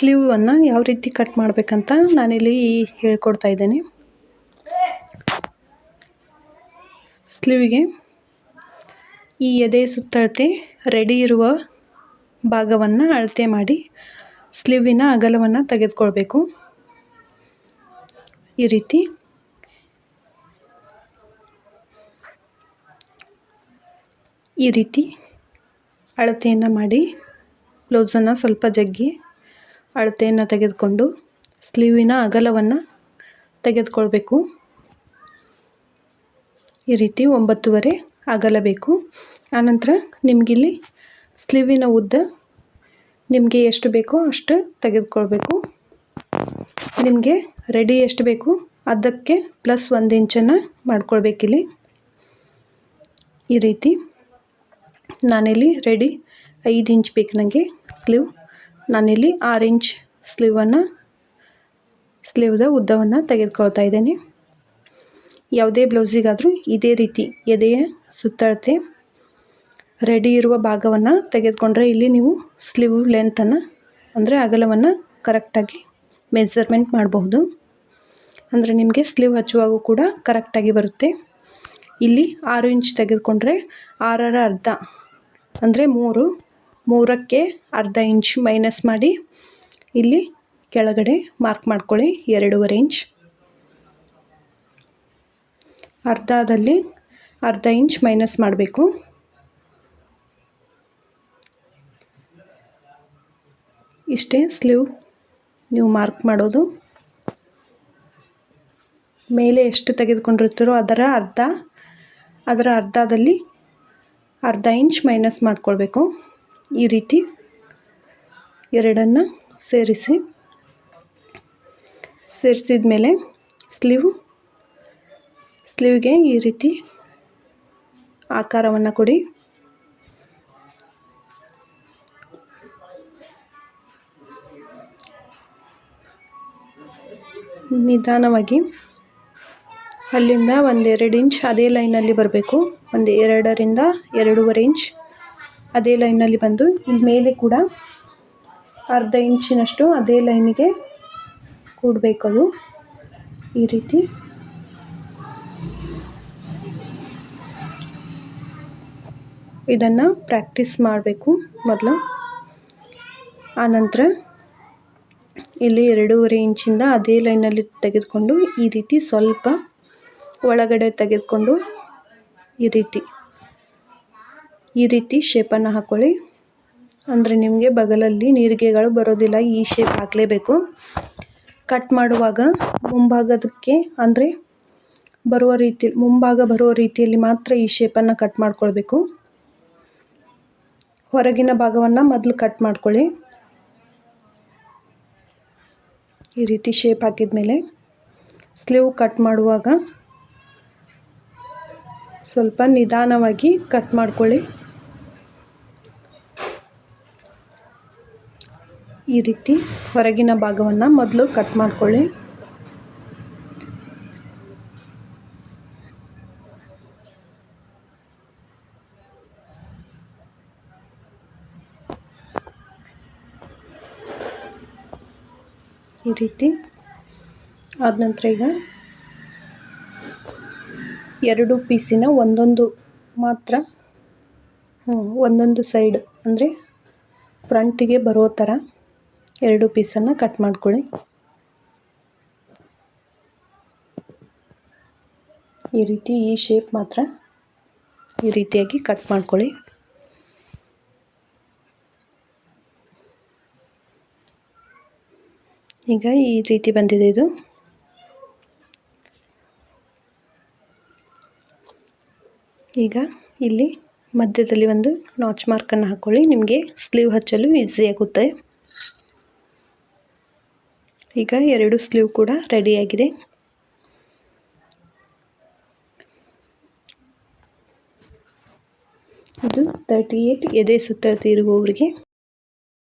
ಸ್ಲೀವನ್ನು ಯಾವ ರೀತಿ ಕಟ್ ಮಾಡಬೇಕಂತ ನಾನಿಲ್ಲಿ ಹೇಳ್ಕೊಡ್ತಾ ಇದ್ದೇನೆ. ಸ್ಲೀವಿಗೆ ಈ ಎದೆ ಸುತ್ತಳತೆ ರೆಡಿ ಇರುವ ಭಾಗವನ್ನು ಅಳತೆ ಮಾಡಿ ಸ್ಲೀವಿನ ಅಗಲವನ್ನು ತೆಗೆದುಕೊಳ್ಬೇಕು. ಈ ರೀತಿ ಈ ರೀತಿ ಅಳತೆಯನ್ನು ಮಾಡಿ ಬ್ಲೌಸನ್ನು ಸ್ವಲ್ಪ ಜಗ್ಗಿ ಅಳತೆಯನ್ನು ತೆಗೆದುಕೊಂಡು ಸ್ಲೀವಿನ ಅಗಲವನ್ನು ತೆಗೆದುಕೊಳ್ಬೇಕು. ಈ ರೀತಿ ಒಂಬತ್ತುವರೆ ಅಗಲ ಬೇಕು ಆನಂತರ ನಿಮಗಿಲ್ಲಿ ಸ್ಲೀವಿನ ಉದ್ದ ನಿಮಗೆ ಎಷ್ಟು ಬೇಕೋ ಅಷ್ಟು ತೆಗೆದುಕೊಳ್ಬೇಕು. ನಿಮಗೆ ರೆಡಿ ಎಷ್ಟು ಬೇಕು ಅದಕ್ಕೆ ಪ್ಲಸ್ ಒಂದು ಇಂಚನ್ನು ಮಾಡ್ಕೊಳ್ಬೇಕಿಲ್ಲಿ. ಈ ರೀತಿ ನಾನಿಲ್ಲಿ ರೆಡಿ ಐದು ಇಂಚ್ ಬೇಕು ನನಗೆ ಸ್ಲೀವ್. ನಾನಿಲ್ಲಿ ಆರು ಇಂಚ್ ಸ್ಲೀವನ್ನು, ಸ್ಲೀವ್ದ ಉದ್ದವನ್ನು ತೆಗೆದುಕೊಳ್ತಾ ಇದ್ದೇನೆ. ಯಾವುದೇ ಬ್ಲೌಸಿಗಾದರೂ ಇದೇ ರೀತಿ ಎದೆಯ ಸುತ್ತಳತೆ, ರೆಡಿ ಇರುವ ಭಾಗವನ್ನು ತೆಗೆದುಕೊಂಡ್ರೆ ಇಲ್ಲಿ ನೀವು ಸ್ಲೀವ್ ಲೆಂತನ್ನು ಅಂದರೆ ಅಗಲವನ್ನು ಕರೆಕ್ಟಾಗಿ ಮೆಜರ್ಮೆಂಟ್ ಮಾಡಬಹುದು. ಅಂದರೆ ನಿಮಗೆ ಸ್ಲೀವ್ ಹಚ್ಚುವಾಗ ಕೂಡ ಕರೆಕ್ಟಾಗಿ ಬರುತ್ತೆ. ಇಲ್ಲಿ ಆರು ಇಂಚ್ ತೆಗೆದುಕೊಂಡ್ರೆ ಆರರ ಅರ್ಧ, ಅಂದರೆ ಮೂರು ಮೂರಕ್ಕೆ ಅರ್ಧ ಇಂಚ್ ಮೈನಸ್ ಮಾಡಿ. ಇಲ್ಲಿ ಕೆಳಗಡೆ ಮಾರ್ಕ್ ಮಾಡ್ಕೊಳ್ಳಿ, ಎರಡೂವರೆ ಇಂಚ್. ಅರ್ಧದಲ್ಲಿ ಅರ್ಧ ಇಂಚ್ ಮೈನಸ್ ಮಾಡಬೇಕು. ಇಷ್ಟೇ ಸ್ಲೀವ್ ನೀವು ಮಾರ್ಕ್ ಮಾಡೋದು. ಮೇಲೆ ಎಷ್ಟು ತೆಗೆದುಕೊಂಡಿರ್ತೀರೋ ಅದರ ಅರ್ಧ, ಅದರ ಅರ್ಧದಲ್ಲಿ ಅರ್ಧ ಇಂಚ್ ಮೈನಸ್ ಮಾಡಿಕೊಳ್ಬೇಕು. ಈ ರೀತಿ ಎರಡನ್ನು ಸೇರಿಸಿ, ಸೇರಿಸಿದ ಮೇಲೆ ಸ್ಲೀವ್, ಸ್ಲೀವ್ಗೆ ಈ ರೀತಿ ಆಕಾರವನ್ನು ಕೊಡಿ. ನಿಧಾನವಾಗಿ ಅಲ್ಲಿಂದ ಒಂದೆರಡು ಇಂಚ್ ಅದೇ ಲೈನಲ್ಲಿ ಬರಬೇಕು. ಒಂದು ಎರಡರಿಂದ ಎರಡೂವರೆ ಇಂಚ್ ಅದೇ ಲೈನಲ್ಲಿ ಬಂದು ಮೇಲೆ ಕೂಡ ಅರ್ಧ ಇಂಚಿನಷ್ಟು ಅದೇ ಲೈನಿಗೆ ಅದು ಈ ರೀತಿ. ಇದನ್ನು ಪ್ರಾಕ್ಟೀಸ್ ಮಾಡಬೇಕು ಮೊದಲು. ಆನಂತರ ಇಲ್ಲಿ ಎರಡೂವರೆ ಇಂಚಿಂದ ಅದೇ ಲೈನಲ್ಲಿ ತೆಗೆದುಕೊಂಡು ಈ ರೀತಿ ಸ್ವಲ್ಪ ಒಳಗಡೆ ತೆಗೆದುಕೊಂಡು ಈ ರೀತಿ. ಈ ರೀತಿ ಶೇಪನ್ನು ಹಾಕ್ಕೊಳ್ಳಿ ಅಂದರೆ ನಿಮಗೆ ಬಗಲಲ್ಲಿ ನೀರಿಗೆಗಳು ಬರೋದಿಲ್ಲ, ಈ ಶೇಪ್ ಹಾಕಲೇಬೇಕು. ಕಟ್ ಮಾಡುವಾಗ ಮುಂಭಾಗದಕ್ಕೆ ಅಂದರೆ ಬರುವ ರೀತಿ, ಮುಂಭಾಗ ಬರುವ ರೀತಿಯಲ್ಲಿ ಮಾತ್ರ ಈ ಶೇಪನ್ನು ಕಟ್ ಮಾಡ್ಕೊಳ್ಬೇಕು. ಹೊರಗಿನ ಭಾಗವನ್ನು ಮೊದಲು ಕಟ್ ಮಾಡ್ಕೊಳ್ಳಿ. ಈ ರೀತಿ ಶೇಪ್ ಹಾಕಿದ ಮೇಲೆ ಸ್ಲೀವ್ ಕಟ್ ಮಾಡುವಾಗ ಸ್ವಲ್ಪ ನಿಧಾನವಾಗಿ ಕಟ್ ಮಾಡ್ಕೊಳ್ಳಿ. ಈ ರೀತಿ ಹೊರಗಿನ ಭಾಗವನ್ನು ಮೊದಲು ಕಟ್ ಮಾಡಿಕೊಳ್ಳಿ. ಈ ರೀತಿ ಆದ ನಂತರ ಈಗ ಎರಡು ಪೀಸಿನ ಒಂದೊಂದು ಮಾತ್ರ ಒಂದೊಂದು ಸೈಡ್ ಅಂದರೆ ಫ್ರಂಟಿಗೆ ಬರೋ ಥರ ಎರಡು ಪೀಸನ್ನು ಕಟ್ ಮಾಡ್ಕೊಳ್ಳಿ. ಈ ರೀತಿ ಈ ಶೇಪ್ ಮಾತ್ರ ಈ ರೀತಿಯಾಗಿ ಕಟ್ ಮಾಡ್ಕೊಳ್ಳಿ. ಈಗ ಈ ರೀತಿ ಬಂದಿದೆ ಇದು. ಈಗ ಇಲ್ಲಿ ಮಧ್ಯದಲ್ಲಿ ಒಂದು ನಾಚ್ ಮಾರ್ಕನ್ನು ಹಾಕ್ಕೊಳ್ಳಿ ನಿಮಗೆ ಸ್ಲೀವ್ ಹಚ್ಚಲು ಈಸಿ ಆಗುತ್ತೆ. ಈಗ ಎರಡು ಸ್ಲೀವ್ ಕೂಡ ರೆಡಿಯಾಗಿದೆ ಇದು ತರ್ಟಿ ಏಯ್ಟ್ ಎದೆ ಸುತ್ತ ತಿರುಗುವವರಿಗೆ